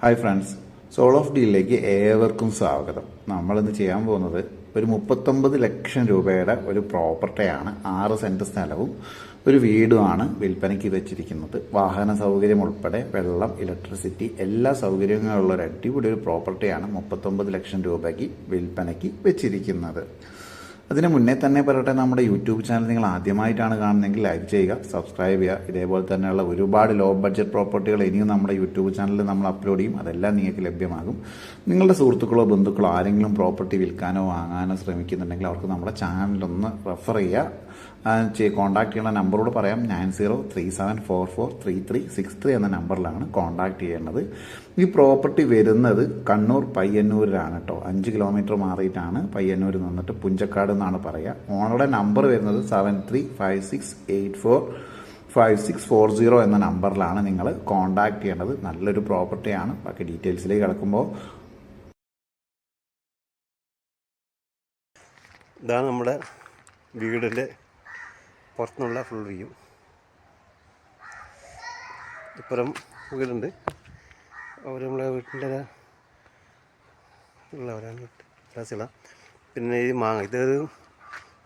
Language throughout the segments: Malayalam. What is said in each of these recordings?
Hi friends. സോൾ ഓഫ് ഡീലിലേക്ക് ഏവർക്കും സ്വാഗതം. നമ്മളിന്ന് ചെയ്യാൻ പോകുന്നത് ഒരു മുപ്പത്തൊമ്പത് ലക്ഷം രൂപയുടെ ഒരു പ്രോപ്പർട്ടിയാണ്. ആറ് സെന്റ് സ്ഥലവും ഒരു വീടുമാണ് വിൽപ്പനയ്ക്ക് വെച്ചിരിക്കുന്നത്. വാഹന സൗകര്യം ഉൾപ്പെടെ വെള്ളം ഇലക്ട്രിസിറ്റി എല്ലാ സൗകര്യങ്ങളുള്ള ഒരു അടിപൊളി ഒരു പ്രോപ്പർട്ടിയാണ് മുപ്പത്തൊമ്പത് ലക്ഷം രൂപയ്ക്ക് വിൽപ്പനയ്ക്ക് വെച്ചിരിക്കുന്നത്. അതിന് മുന്നേ തന്നെ പറയട്ടെ നമ്മുടെ യൂട്യൂബ് ചാനൽ നിങ്ങൾ ആദ്യമായിട്ടാണ് കാണുന്നതെങ്കിൽ ലൈക്ക് ചെയ്യുക സബ്സ്ക്രൈബ് ചെയ്യുക. ഇതേപോലെ തന്നെയുള്ള ഒരുപാട് ലോ ബഡ്ജറ്റ് പ്രോപ്പർട്ടികൾ ഇനിയും നമ്മുടെ യൂട്യൂബ് ചാനലിൽ നമ്മൾ അപ്ലോഡ് ചെയ്യും. അതെല്ലാം നിങ്ങൾക്ക് ലഭ്യമാകും. നിങ്ങളുടെ സുഹൃത്തുക്കളോ ബന്ധുക്കളോ ആരെങ്കിലും പ്രോപ്പർട്ടി വിൽക്കാനോ വാങ്ങാനോ ശ്രമിക്കുന്നുണ്ടെങ്കിൽ അവർക്ക് നമ്മുടെ ചാനലൊന്ന് റെഫർ ചെയ്യുക. കോൺടാക്ട് ചെയ്യുന്ന നമ്പറോട് പറയാം. Nine zero three seven four four three three six three എന്ന നമ്പറിലാണ് കോൺടാക്ട് ചെയ്യേണ്ടത്. ഈ പ്രോപ്പർട്ടി വരുന്നത് കണ്ണൂർ പയ്യന്നൂരിലാണ് കേട്ടോ അഞ്ച് കിലോമീറ്റർ മാറിയിട്ടാണ് പയ്യന്നൂർ നിന്നിട്ട് പുഞ്ചക്കാട് എന്നാണ് പറയുക ഓണറുടെ നമ്പർ വരുന്നത് seven three five six eight four five six four zero എന്ന നമ്പറിലാണ് നിങ്ങൾ കോൺടാക്ട് ചെയ്യേണ്ടത്. നല്ലൊരു പ്രോപ്പർട്ടിയാണ് ബാക്കി ഡീറ്റെയിൽസിലേക്ക് കിടക്കുമ്പോൾ ഇതാണ് നമ്മുടെ വീടിന്റെ പുറത്തുനിന്നുള്ള ഫുൾ വ്യൂ ഇപ്പുറം വീടുണ്ട്. അവർ നമ്മളെ വീട്ടിന്റെ ഉള്ളവരാണ് ക്ലാസ്സില പിന്നെ ഈ മാങ്ങ ഇതൊരു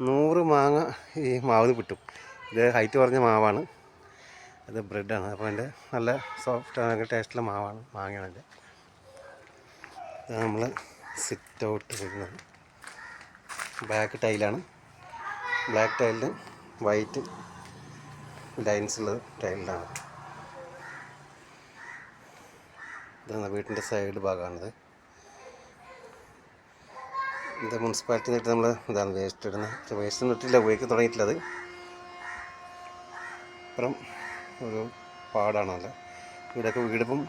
നൂറ് മാങ്ങ ഈ മാവ് കിട്ടും. ഇത് ഹൈറ്റ് കുറഞ്ഞ മാവാണ്. അത് ബ്രെഡാണ് അപ്പോൾ അതിന്റെ നല്ല സോഫ്റ്റ് ടേസ്റ്റുള്ള മാവാണ് മാങ്ങയാണ് അതിന്റെ. നമ്മൾ സിറ്റ് ഔട്ട് വരുന്നത്. ബ്ലാക്ക് ടൈലാണ് ബ്ലാക്ക് ടൈലിന് വൈറ്റ് ലൈൻസ് ഉള്ളത് ടൈലിലാണ് ഇതാണ് വീട്ടിന്റെ സൈഡ് ഭാഗമാണിത്. ഇത് മുനിസിപ്പാലിറ്റി നമ്മൾ ഇതാണ് വേസ്റ്റ് ഇടുന്നത്. വേസ്റ്റ് ഇട്ടില്ല ഉപയോഗിക്കാൻ തുടങ്ങിയിട്ടില്ല അപ്പുറം ഒരു പാടാണല്ലോ ഇവിടെയൊക്കെ വീടിപ്പം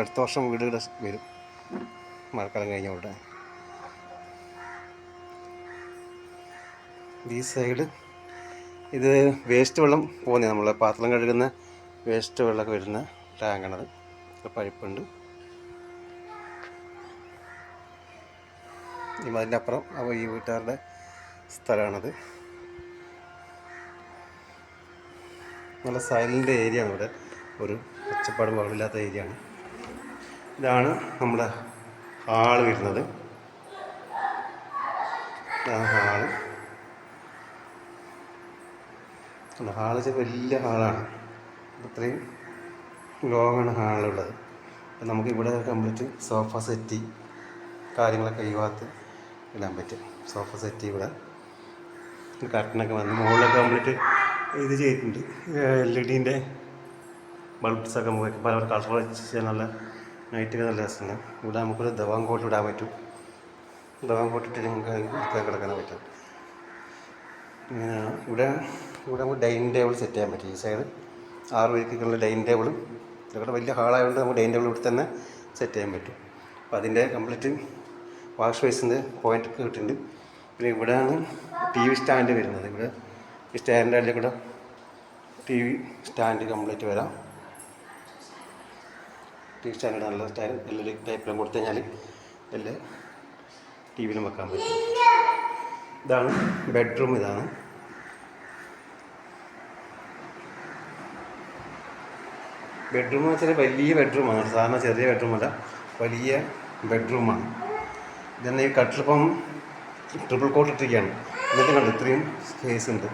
അടുത്ത വർഷം വീട് ഇവിടെ വരും. മഴക്കാലം കഴിഞ്ഞ ഈ സൈഡ് ഇത് വേസ്റ്റ് വെള്ളം പോകുന്നത് നമ്മൾ പാത്രം കഴുകുന്ന വേസ്റ്റ് വെള്ളമൊക്കെ വരുന്ന ടാങ്കാണത് പഴുപ്പുണ്ട് ഇനി അതിന്റെ അപ്പുറം അപ്പോൾ ഈ വീട്ടുകാരുടെ സ്ഥലമാണത്. നല്ല സൈലന്റ് ഏരിയ ആണ് ഇവിടെ. ഒരു ഒച്ചപ്പാടും കുഴപ്പമില്ലാത്ത ഏരിയ ആണ്. ഇതാണ് നമ്മുടെ ഹാൾ വരുന്നത്. ഹാൾ. ഹാൾ വലിയ ഹാളാണ്. ഇത്രയും ലോങ്ങാണ് ഹാളുള്ളത്. അപ്പം നമുക്ക് ഇവിടെ കംപ്ലീറ്റ് സോഫ സെറ്റി കാര്യങ്ങളൊക്കെ ഭാഗത്ത് ഇടാൻ പറ്റും. സോഫ സെറ്റി ഇവിടെ. കർട്ടനൊക്കെ വന്ന് മുകളിലൊക്കെ കംപ്ലീറ്റ് ഇത് ചെയ്തിട്ടുണ്ട്. എൽ ഇ ഡിന്റെ ബൾബ്സൊക്കെ നമുക്ക് പല കളർ വെച്ച് നല്ല നൈറ്റൊക്കെ നല്ല രസമാണ്. ഇവിടെ നമുക്കൊരു ദവാൻ കോട്ട് ഇടാൻ പറ്റും. ദവാൻ കോട്ടിട്ട് നമുക്ക് കിടക്കാൻ പറ്റും. ഇവിടെ ഇവിടെ നമുക്ക് ഡൈനിങ് ടേബിൾ സെറ്റ് ചെയ്യാൻ പറ്റും ഈ സൈഡ് ആറ് പേർക്കുള്ള ഡൈനിങ് ടേബിളും ഇതൊക്കെ വലിയ ഹാളായതുകൊണ്ട് നമുക്ക് ഡൈനിങ് ടേബിൾ ഇവിടെ തന്നെ സെറ്റ് ചെയ്യാൻ പറ്റും. അപ്പോൾ അതിന്റെ കംപ്ലീറ്റ് വാഷ് ബേസിന്റെ പോയിന്റ് ഒക്കെ കിട്ടുന്നുണ്ട് പിന്നെ ഇവിടെയാണ് ടി വി സ്റ്റാൻഡ് വരുന്നത്. ഇവിടെ ഈ സ്റ്റാൻഡിന്റെ അതിൽ കൂടെ ടി വി സ്റ്റാൻഡ് കംപ്ലീറ്റ് വരാം. ടി വി സ്റ്റാൻഡ് നല്ല സ്റ്റാൻഡ് നല്ലൊരു ടൈപ്പിലും കൊടുത്തു കഴിഞ്ഞാൽ എല്ലാ ടി വിയിലും വെക്കാൻ പറ്റും. ഇതാണ് ബെഡ്റൂം ഇതാണ്. ബെഡ്റൂം എന്ന് വെച്ചാൽ വലിയ ബെഡ്റൂമാണ് സാധാരണ ചെറിയ ബെഡ്റൂമല്ല വലിയ ബെഡ്റൂമാണ് ഇതെന്ന ഈ കട്ടിലിപ്പം ട്രിപ്പിൾ കോട്ട് ഇട്ടിരിക്കുകയാണ്. എന്നിട്ട് കണ്ടു? ഇത്രയും സ്പേസ് ഉണ്ട്.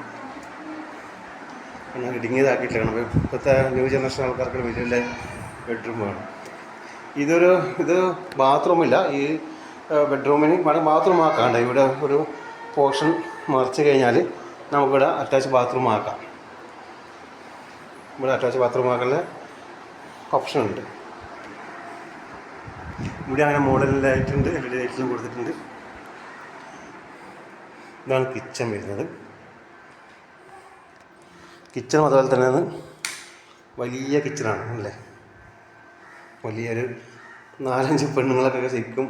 എന്നാൽ ഇടുങ്ങിയതാക്കിയിട്ടില്ല കാരണം ഇപ്പോഴത്തെ ന്യൂ ജനറേഷൻ ആൾക്കാർക്ക് വലിയ വലിയ ബെഡ്റൂം വേണം. ഇതൊരു ഇത് ബാത്റൂമില്ല ഈ ബെഡ്റൂമിന് വേണം ബാത്റൂം ആക്കാണ്ട് ഇവിടെ ഒരു പോർഷൻ മറിച്ച് കഴിഞ്ഞാൽ നമുക്കിവിടെ അറ്റാച്ച് ബാത്റൂം ആക്കാം. ഇവിടെ അറ്റാച്ച് ബാത്റൂം ആക്കാനുള്ള ഓപ്ഷൻ ഉണ്ട് ഇവിടെ അങ്ങനെ മോഡൽ ലൈറ്റുണ്ട് എൽ ഇ ഡി ലൈറ്റ്സും കൊടുത്തിട്ടുണ്ട്. ഇതാണ് കിച്ചൺ വരുന്നത്. കിച്ചൺ അതുപോലെ തന്നെ വലിയ കിച്ചണാണ് അല്ലേ? വലിയൊരു നാലഞ്ച് പെണ്ണുങ്ങളൊക്കെ ശരിക്കും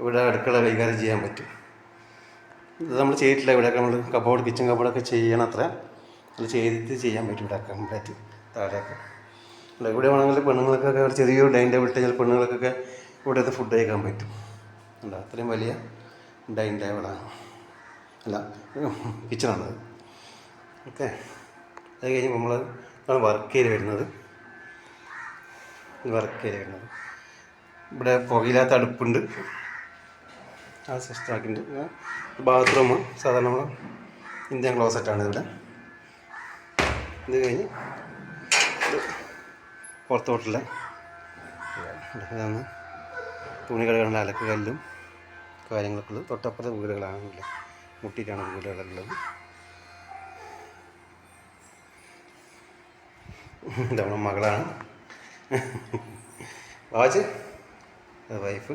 ഇവിടെ അടുക്കള കൈകാര്യം ചെയ്യാൻ പറ്റും. ഇത് നമ്മൾ ചെയ്തിട്ടില്ല ഇവിടെയൊക്കെ നമ്മൾ കബോർഡ് കിച്ചൺ കബോർഡൊക്കെ ചെയ്യണം അത്ര അത് ചെയ്തിട്ട് ചെയ്യാൻ പറ്റും ഇവിടെ കംപ്ലീറ്റ് താഴെയൊക്കെ. അല്ല ഇവിടെ വേണമെങ്കിൽ പെണ്ണുങ്ങൾക്കൊക്കെ ഒരു ചെറിയൊരു ഡൈനിങ് ടേബിൾ ഇട്ട് പെണ്ണുങ്ങൾക്കൊക്കെ ഇവിടുത്തെ ഫുഡ് കഴിക്കാൻ പറ്റും. അല്ല അത്രയും വലിയ ഡൈനിങ് ടേബിളാണ് അല്ല കിച്ചണാണത് ഓക്കെ. അത് കഴിഞ്ഞ് നമ്മൾ വർക്ക് ഏരിയ വരുന്നത്. വർക്ക് ഏരിയ വരുന്നത്. ഇവിടെ പുകയില്ലാത്ത അടുപ്പുണ്ട്. ആ സിസ്റ്റമാക്കിയിട്ടുണ്ട് ബാത്റൂം സാധാരണ നമ്മൾ ഇന്ത്യൻ ക്ലോസറ്റാണ് ഇവിടെ. ഇത് കഴിഞ്ഞ് ഇത് പുറത്തോട്ടുള്ള ഇതാണ് തുണി കഴുകാനുള്ള അലക്കുകല്ലും കാര്യങ്ങളൊക്കെ ഉള്ളത്. തൊട്ടപ്പുറത്തെ വീടുകളാണല്ലേ മുട്ടിയിട്ടാണ് വീടുകളുള്ളത് ഇതവണ മകളാണ്. വാച്ച്. വൈഫ്.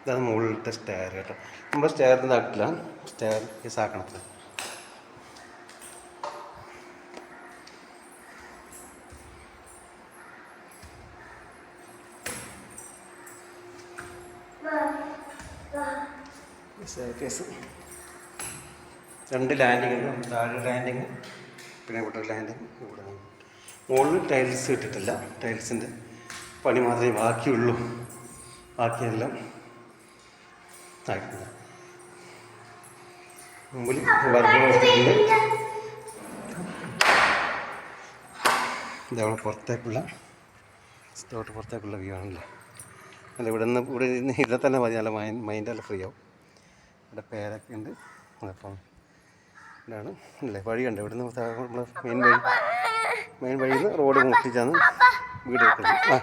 ഇതാണ് മുകളിലത്തെ സ്റ്റെയർ കേട്ടോ. നമ്മുടെ സ്റ്റെയറിന്റെ നാട്ടില്ല സ്റ്റെയർ ഈ സാക്കണത്തിൽ കേസ് രണ്ട് ലാൻഡിങ് ഉണ്ട് താഴെ ലാൻഡിങ് പിന്നെ ഇവിടെ ലാൻഡിങ് ഇവിടെ മുകളിൽ ടൈൽസ് ഇട്ടിട്ടില്ല ടൈൽസിന്റെ പണി മാത്രമേ ബാക്കിയുള്ളൂ. ബാക്കിയെല്ലാം ആയിട്ടുണ്ട്. മുമ്പിൽ വർക്ക് കൊടുത്തിട്ടുണ്ട് ഇതവിടെ പുറത്തേക്കുള്ള സ്റ്റോട്ട് പുറത്തേക്കുള്ള വ്യൂ ആണല്ലേ? അല്ല ഇവിടെ നിന്ന് ഇവിടെ ഇരുന്ന് ഇവിടെ തന്നെ മതി നല്ല മൈൻഡ് മൈൻഡെല്ലാം ഫ്രീ ആവും. ഇവിടെ പേരൊക്കെ ഉണ്ട്. അപ്പം ഇതാണ് അല്ലേ വഴിയുണ്ട് ഇവിടെ നിന്ന് നമ്മൾ മെയിൻ വഴി മെയിൻ വഴിയിൽ നിന്ന് റോഡ് മുട്ടിച്ചാണ് വീട് വെക്കുന്നത് ആ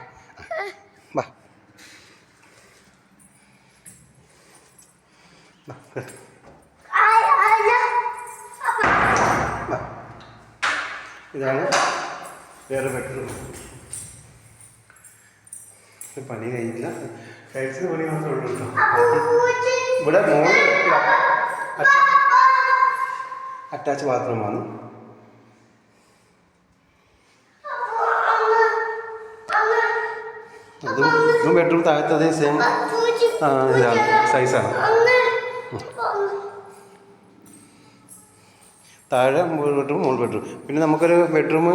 ഇതാണ് വേറെ ബെഡ്റൂം പണി കഴിഞ്ഞില്ല കഴിച്ചത് പണി മാത്രമേ ഉള്ളൂ കേട്ടോ. ഇവിടെ മോൾ അറ്റാച്ച് ബാത്റൂമാണ്. അതും ഇതും ബെഡ്റൂം അതേ സെയിം ഇതാണ് സൈസാണ് താഴെ ബെഡ്റൂം മുകൾ ബെഡ്റൂം പിന്നെ നമുക്കൊരു ബെഡ്റൂം